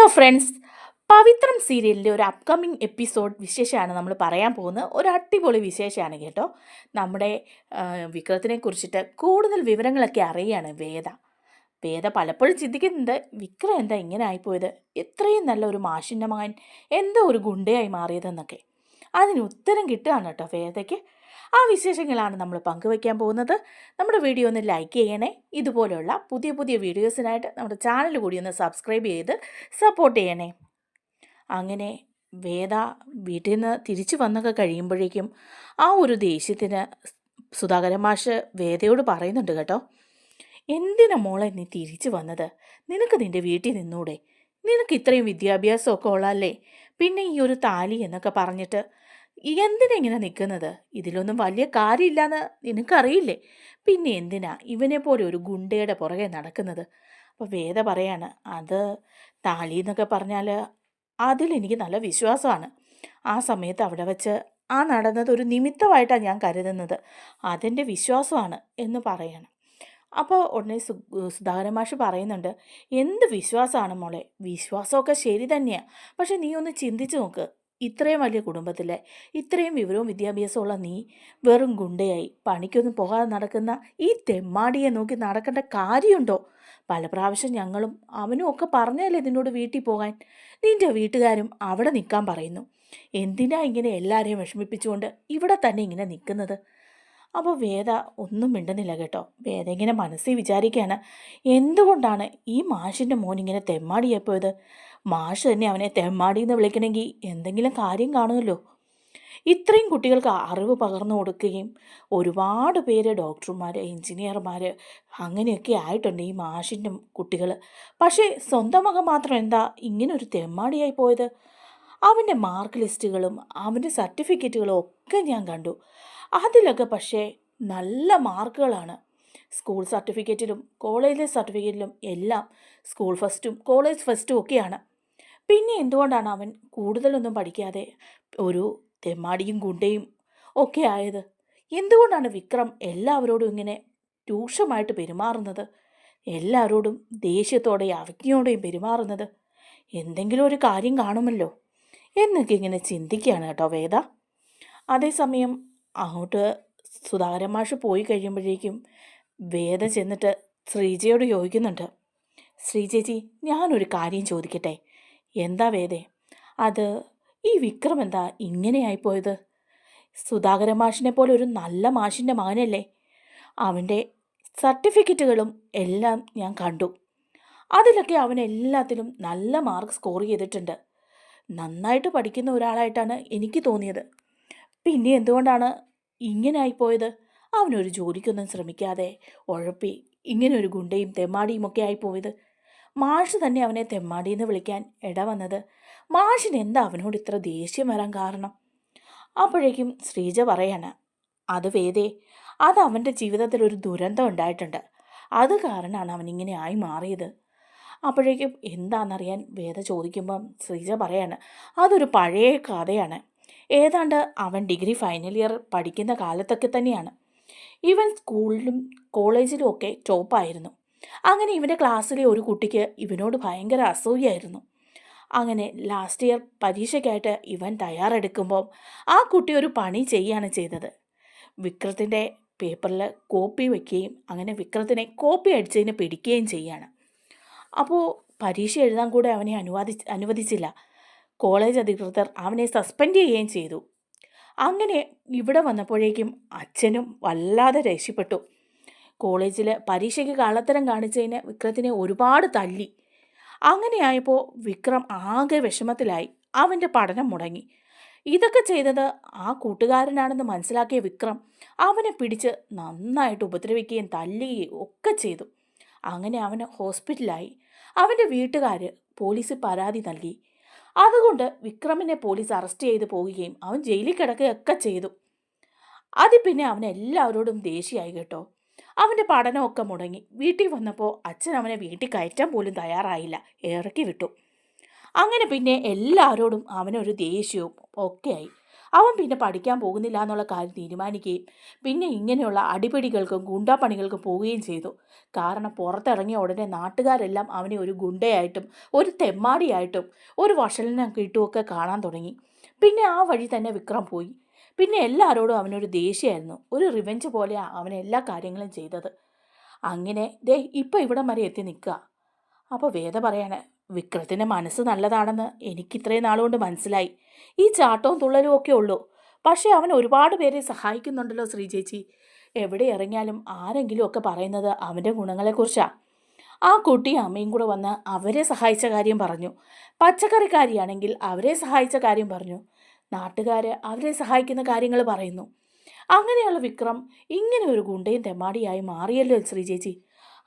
Hello friends പവിത്രം സീരിയലിന്റെ ഒരു upcoming episode വിശേഷമാണ് നമ്മൾ പറയാൻ പോകുന്നത്. ഒരു അടിപൊളി വിശേഷമാണ് കേട്ടോ. നമ്മുടെ വിക്രത്തിനെ കുറിച്ചിട്ട് കൂടുതൽ വിവരങ്ങളൊക്കെ അറിയാണ് വേദ. വേദ പലപ്പോഴും ചിന്തിക്കുന്നുണ്ട് വിക്രം എന്താ ഇങ്ങനെ ആയിപ്പോയത്? ഇത്രയും നല്ല ഒരു മാഷിന്റെ മകൻ എന്തോ ഒരു ഗുണ്ടയായി മാറിയതെന്നൊക്കെ. അതിന് ഉത്തരം കിട്ടുകയാണ് കേട്ടോ വേദയ്ക്ക്. ആ വിശേഷങ്ങളാണ് നമ്മൾ പങ്കുവയ്ക്കാൻ പോകുന്നത്. നമ്മുടെ വീഡിയോ ഒന്ന് ലൈക്ക് ചെയ്യണേ. ഇതുപോലെയുള്ള പുതിയ പുതിയ വീഡിയോസിനായിട്ട് നമ്മുടെ ചാനൽ കൂടി ഒന്ന് സബ്സ്ക്രൈബ് ചെയ്ത് സപ്പോർട്ട് ചെയ്യണേ. അങ്ങനെ വേദ വീട്ടിൽ നിന്ന് തിരിച്ചു വന്നൊക്കെ കഴിയുമ്പോഴേക്കും ആ ഒരു ദേഷ്യത്തിന് സുധാകരൻ മാഷ് വേദയോട് പറയുന്നുണ്ട് കേട്ടോ. എന്തിനാ മോളെ നീ തിരിച്ചു വന്നത്? നിനക്ക് നിന്റെ വീട്ടിൽ നിന്നൂടെ. നിനക്ക് ഇത്രയും വിദ്യാഭ്യാസമൊക്കെ ഉള്ളല്ലേ പിന്നെ ഈ ഒരു താലി എന്നൊക്കെ പറഞ്ഞിട്ട് എന്തിനാ ഇങ്ങനെ നിൽക്കുന്നത് ഇതിലൊന്നും വലിയ കാര്യമില്ലാന്ന് നിനക്കറിയില്ലേ? പിന്നെ എന്തിനാ ഇവനെ പോലെ ഒരു ഗുണ്ടയുടെ പുറകെ നടക്കുന്നത്? അപ്പോൾ വേദ പറയാണ് അത് താലി എന്നൊക്കെ പറഞ്ഞാൽ അതിലെനിക്ക് നല്ല വിശ്വാസമാണ്. ആ സമയത്ത് അവിടെ വെച്ച് ആ നടന്നത് ഒരു നിമിത്തമായിട്ടാണ് ഞാൻ കരുതുന്നത്. അതെന്റെ വിശ്വാസമാണ് എന്ന് പറയണം. അപ്പോൾ ഉടനെ സു സുധാകരൻ മാഷ് പറയുന്നുണ്ട് എന്ത് വിശ്വാസമാണ് മോളെ? വിശ്വാസമൊക്കെ ശരി തന്നെയാണ് പക്ഷെ നീ ഒന്ന് ചിന്തിച്ച് നോക്ക്. ഇത്രയും വലിയ കുടുംബത്തിലെ ഇത്രയും വിവരവും വിദ്യാഭ്യാസമുള്ള നീ വെറും ഗുണ്ടയായി. പണിക്കൊന്നും പോകാതെ നടക്കുന്ന ഈ തെമ്മാടിയെ നോക്കി നടക്കേണ്ട കാര്യമുണ്ടോ? പല പ്രാവശ്യം ഞങ്ങളും അവനും ഒക്കെ പറഞ്ഞല്ലേ നിന്നോട് വീട്ടിൽ പോകാൻ. നിന്റെ വീട്ടുകാരും അവിടെ നിൽക്കാൻ പറയുന്നു. എന്തിനാ ഇങ്ങനെ എല്ലാവരെയും വിഷമിപ്പിച്ചുകൊണ്ട് ഇവിടെ തന്നെ ഇങ്ങനെ നിൽക്കുന്നത്? അപ്പോൾ വേദ ഒന്നും മിണ്ടുന്നില്ല കേട്ടോ. വേദ ഇങ്ങനെ മനസ്സിൽ വിചാരിക്കുകയാണ്. എന്തുകൊണ്ടാണ് ഈ മാഷിന്റെ മോൻ ഇങ്ങനെ തെമ്മാടിയായിപ്പോയത് മാഷ് തന്നെ അവനെ തെമ്മാടി എന്ന് വിളിക്കണമെങ്കിൽ എന്തെങ്കിലും കാര്യം കാണുമല്ലോ. ഇത്രയും കുട്ടികൾക്ക് അറിവ് പകർന്നു കൊടുക്കുകയും ഒരുപാട് പേര് ഡോക്ടർമാർ എഞ്ചിനീയർമാർ അങ്ങനെയൊക്കെ ആയിട്ടുണ്ട് ഈ മാഷിന്റെ കുട്ടികൾ പക്ഷേ സ്വന്തം മകൻ മാത്രം എന്താ ഇങ്ങനെ ഒരു തെമ്മാടിയായി പോയത്? അവന്റെ മാർക്ക് ലിസ്റ്റുകളും അവന്റെ സർട്ടിഫിക്കറ്റുകളും ഒക്കെ ഞാൻ കണ്ടു. അതിലൊക്കെ പക്ഷേ നല്ല മാർക്കുകളാണ്. സ്കൂൾ സർട്ടിഫിക്കറ്റിലും കോളേജിലെ സർട്ടിഫിക്കറ്റിലും എല്ലാം സ്കൂൾ ഫസ്റ്റും കോളേജ് ഫസ്റ്റും ഒക്കെയാണ്. പിന്നെ എന്തുകൊണ്ടാണ് അവൻ കൂടുതലൊന്നും പഠിക്കാതെ ഒരു തെമ്മാടിയും ഗുണ്ടയും ഒക്കെ ആയത്? എന്തുകൊണ്ടാണ് വിക്രം എല്ലാവരോടും ഇങ്ങനെ രൂക്ഷമായിട്ട് പെരുമാറുന്നത്? എല്ലാവരോടും ദേഷ്യത്തോടെയും അവജ്ഞയോടെയും പെരുമാറുന്നത്? എന്തെങ്കിലും ഒരു കാര്യം കാണുമല്ലോ. എന്നൊക്കെ ഇങ്ങനെ ചിന്തിക്കുകയാണ് കേട്ടോ വേദ. അതേസമയം അങ്ങോട്ട് സുധാകരൻ മാഷ് പോയി കഴിയുമ്പോഴേക്കും വേദ ചെന്നിട്ട് ശ്രീജയോട് ചോദിക്കുന്നുണ്ട്. ശ്രീജേച്ചി ഞാനൊരു കാര്യം ചോദിക്കട്ടെ? എന്താ വേദേ? അത് ഈ വിക്രം എന്താ ഇങ്ങനെയായിപ്പോയത്? സുധാകരൻ മാഷിനെ പോലെ ഒരു നല്ല മാഷിന്റെ മകനല്ലേ? അവന്റെ സർട്ടിഫിക്കറ്റുകളും എല്ലാം ഞാൻ കണ്ടു. അതിലൊക്കെ അവൻ എല്ലാത്തിലും നല്ല മാർക്ക് സ്കോർ ചെയ്തിട്ടുണ്ട്. നന്നായിട്ട് പഠിക്കുന്ന ഒരാളായിട്ടാണ് എനിക്ക് തോന്നിയത്. പിന്നെ എന്തുകൊണ്ടാണ് ഇങ്ങനെയായിപ്പോയത് അവനൊരു ജോലിക്കൊന്നും ശ്രമിക്കാതെ ഉഴപ്പി ഇങ്ങനെ ഒരു ഗുണ്ടയും തെമ്മാടിയും ഒക്കെ ആയിപ്പോയത്. മാഷ് തന്നെ അവനെ തെമ്മാടി എന്ന് വിളിക്കാൻ ഇടവന്നത് മാഷിന് എന്താ അവനോട് ഇത്ര ദേഷ്യം വരാൻ കാരണം? അപ്പോഴേക്കും ശ്രീജ പറയാണ് അത് വേദേ അത് അവന്റെ ജീവിതത്തിൽ ഒരു ദുരന്തം ഉണ്ടായിട്ടുണ്ട്. അത് കാരണമാണ് അവനിങ്ങനെ ആയി മാറിയത്. അപ്പോഴേക്കും എന്താണെന്നറിയാൻ വേദ ചോദിക്കുമ്പം ശ്രീജ പറയാണ് അതൊരു പഴയ കഥയാണ്. ഏതാണ്ട് അവൻ ഡിഗ്രി ഫൈനൽ ഇയർ പഠിക്കുന്ന കാലത്തൊക്കെ തന്നെയാണ്. ഇവൻ സ്കൂളിലും കോളേജിലും ഒക്കെ ടോപ്പായിരുന്നു. അങ്ങനെ ഇവന്റെ ക്ലാസ്സിലെ ഒരു കുട്ടിക്ക് ഇവനോട് ഭയങ്കര അസൂയായിരുന്നു അങ്ങനെ ലാസ്റ്റ് ഇയർ പരീക്ഷയ്ക്കായിട്ട് ഇവൻ തയ്യാറെടുക്കുമ്പോൾ ആ കുട്ടി ഒരു പണി ചെയ്യുകയാണ് ചെയ്തത്. വിക്രത്തിന്റെ പേപ്പറിൽ കോപ്പി വയ്ക്കുകയും അങ്ങനെ വിക്രത്തിനെ കോപ്പി അടിച്ചതിന് പിടിക്കുകയും ചെയ്യുകയാണ് അപ്പോൾ പരീക്ഷ എഴുതാൻ കൂടെ അവനെ അനുവാദി അനുവദിച്ചില്ല. കോളേജ് അധികൃതർ അവനെ സസ്പെൻഡ് ചെയ്യുകയും ചെയ്തു. അങ്ങനെ ഇവിടെ വന്നപ്പോഴേക്കും അച്ഛനും വല്ലാതെ രക്ഷപ്പെട്ടു. കോളേജിൽ പരീക്ഷയ്ക്ക് കള്ളത്തരം കാണിച്ചതിന് വിക്രത്തിനെ ഒരുപാട് തല്ലി. അങ്ങനെയായപ്പോൾ വിക്രം ആകെ വിഷമത്തിലായി. അവന്റെ പഠനം മുടങ്ങി. ഇതൊക്കെ ചെയ്തത് ആ കൂട്ടുകാരനാണെന്ന് മനസ്സിലാക്കിയ വിക്രം അവനെ പിടിച്ച് നന്നായിട്ട് ഉപദ്രവിക്കുകയും തല്ലുകയും ഒക്കെ ചെയ്തു. അങ്ങനെ അവന് ഹോസ്പിറ്റലായി. അവന്റെ വീട്ടുകാർ പോലീസിൽ പരാതി നൽകി. അതുകൊണ്ട് വിക്രമിനെ പോലീസ് അറസ്റ്റ് ചെയ്ത് പോവുകയും അവൻ ജയിലിൽ കിടക്കുകയൊക്കെ ചെയ്തു. അതിൽ പിന്നെ അവൻ എല്ലാവരോടും കേട്ടോ. അവന്റെ പഠനമൊക്കെ മുടങ്ങി. വീട്ടിൽ വന്നപ്പോൾ അച്ഛൻ അവനെ വീട്ടിൽ കയറ്റാൻ പോലും തയ്യാറായില്ല. ഇറക്കി വിട്ടു. അങ്ങനെ പിന്നെ എല്ലാവരോടും അവനൊരു ദേഷ്യവും ഒക്കെയായി. അവൻ പിന്നെ പഠിക്കാൻ പോകുന്നില്ല എന്നുള്ള കാര്യം തീരുമാനിക്കുകയും പിന്നെ ഇങ്ങനെയുള്ള അടിപിടികൾക്കും ഗുണ്ടാപ്പണികൾക്കും പോവുകയും ചെയ്തു. കാരണം പുറത്തിറങ്ങിയ ഉടനെ നാട്ടുകാരെല്ലാം അവനെ ഒരു ഗുണ്ടയായിട്ടും ഒരു തെമ്മാടിയായിട്ടും ഒരു വഷലിനെ കിട്ടുമൊക്കെ കാണാൻ തുടങ്ങി. പിന്നെ ആ വഴി തന്നെ വിക്രം പോയി. പിന്നെ എല്ലാവരോടും അവനൊരു ദേഷ്യമായിരുന്നു. ഒരു റിവെഞ്ച് പോലെയാണ് അവൻ എല്ലാ കാര്യങ്ങളും ചെയ്തത്. അങ്ങനെ ദേ ഇപ്പം ഇവിടം വരെ എത്തി നിൽക്കുക. അപ്പോൾ വേദ പറയാണ് വിക്രത്തിന്റെ മനസ്സ് നല്ലതാണെന്ന് എനിക്ക് ഇത്രയും നാളുകൊണ്ട് മനസ്സിലായി. ഈ ചാട്ടവും തുള്ളലും ഒക്കെ ഉള്ളൂ. പക്ഷേ അവൻ ഒരുപാട് പേരെ സഹായിക്കുന്നുണ്ടല്ലോ ശ്രീ ചേച്ചി. എവിടെ ഇറങ്ങിയാലും ആരെങ്കിലും ഒക്കെ പറയുന്നത് അവന്റെ ഗുണങ്ങളെക്കുറിച്ചാണ് ആ കുട്ടി അമ്മയും കൂടെ വന്ന് അവരെ സഹായിച്ച കാര്യം പറഞ്ഞു. പച്ചക്കറിക്കാരിയാണെങ്കിൽ അവരെ സഹായിച്ച കാര്യം പറഞ്ഞു. നാട്ടുകാർ അവരെ സഹായിക്കുന്ന കാര്യങ്ങൾ പറയുന്നു. അങ്ങനെയുള്ള വിക്രം ഇങ്ങനെ ഒരു ഗുണ്ടയും തെമ്മാടിയായി മാറിയല്ലോ ശ്രീ ചേച്ചി.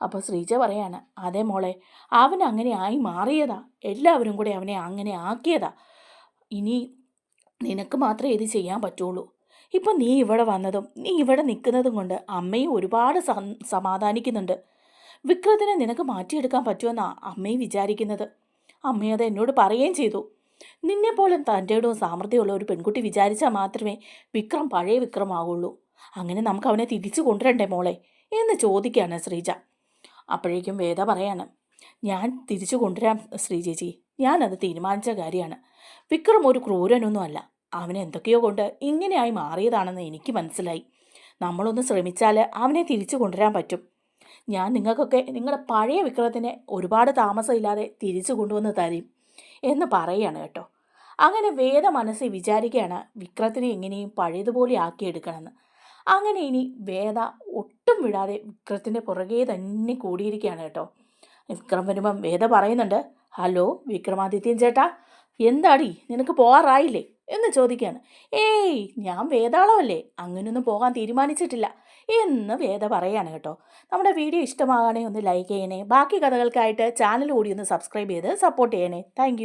അപ്പോൾ ശ്രീജ പറയാണ് അതെ മോളെ അവൻ അങ്ങനെ ആയി മാറിയതാ. എല്ലാവരും കൂടെ അവനെ അങ്ങനെ ആക്കിയതാ. ഇനി നിനക്ക് മാത്രമേ ഇത് ചെയ്യാൻ പറ്റുള്ളൂ. ഇപ്പം നീ ഇവിടെ വന്നതും നീ ഇവിടെ നിൽക്കുന്നതും കൊണ്ട് അമ്മയും ഒരുപാട് സമാധാനിക്കുന്നുണ്ട്. വിക്രത്തിനെ നിനക്ക് മാറ്റിയെടുക്കാൻ പറ്റുമെന്നാണ് അമ്മയും വിചാരിക്കുന്നത്. അമ്മയത് എന്നോട് പറയുകയും ചെയ്തു. നിന്നെപ്പോലെ തന്റെ ഇടവും സാമർഥ്യമുള്ള ഒരു പെൺകുട്ടി വിചാരിച്ചാൽ മാത്രമേ വിക്രം പഴയ വിക്രമാകുള്ളൂ. അങ്ങനെ നമുക്ക് അവനെ തിരിച്ചു കൊണ്ടുവരണ്ടേ മോളെ? എന്ന് ചോദിക്കുകയാണ് ശ്രീജ. അപ്പോഴേക്കും വേദ പറയാണ് ഞാൻ തിരിച്ചു കൊണ്ടുവരാം ശ്രീജേച്ചി ഞാനത് തീരുമാനിച്ച കാര്യമാണ്. വിക്രം ഒരു ക്രൂരനൊന്നുമല്ല. അവൻ എന്തൊക്കെയോ കൊണ്ട് ഇങ്ങനെയായി മാറിയതാണെന്ന് എനിക്ക് മനസ്സിലായി. നമ്മളൊന്ന് ശ്രമിച്ചാൽ അവനെ തിരിച്ചു കൊണ്ടുവരാൻ പറ്റും. ഞാൻ നിങ്ങൾക്കൊക്കെ നിങ്ങളുടെ പഴയ വിക്രത്തിനെ ഒരുപാട് താമസമില്ലാതെ തിരിച്ചു കൊണ്ടുവന്ന് തരും. എന്ന് പറയുകയാണ് കേട്ടോ. അങ്ങനെ വേദ മനസ്സിൽ വിചാരിക്കുകയാണ് വിക്രത്തിനെ എങ്ങനെയും പഴയതുപോലെ ആക്കിയെടുക്കണമെന്ന്. അങ്ങനെ ഇനി വേദ ഒട്ടും വിടാതെ വിക്രത്തിന്റെ പുറകെ തന്നെ കൂടിയിരിക്കുകയാണ് കേട്ടോ. വിക്രം വരുമ്പം വേദ പറയുന്നുണ്ട് ഹലോ വിക്രമാദിത്യൻ ചേട്ടാ എന്താടി? നിനക്ക് പോകാറായില്ലേ? എന്ന് ചോദിക്കുകയാണ് ഏയ് ഞാൻ വേതാളമല്ലേ അങ്ങനെയൊന്നും പോകാൻ തീരുമാനിച്ചിട്ടില്ല. എന്ന് വേദ പറയാണ് കേട്ടോ. നമ്മുടെ വീഡിയോ ഇഷ്ടമാകാനേ ഒന്ന് ലൈക്ക് ചെയ്യണേ. ബാക്കി കഥകൾക്കായിട്ട് ചാനൽ കൂടി ഒന്ന് സബ്സ്ക്രൈബ് ചെയ്ത് സപ്പോർട്ട് ചെയ്യണേ. താങ്ക്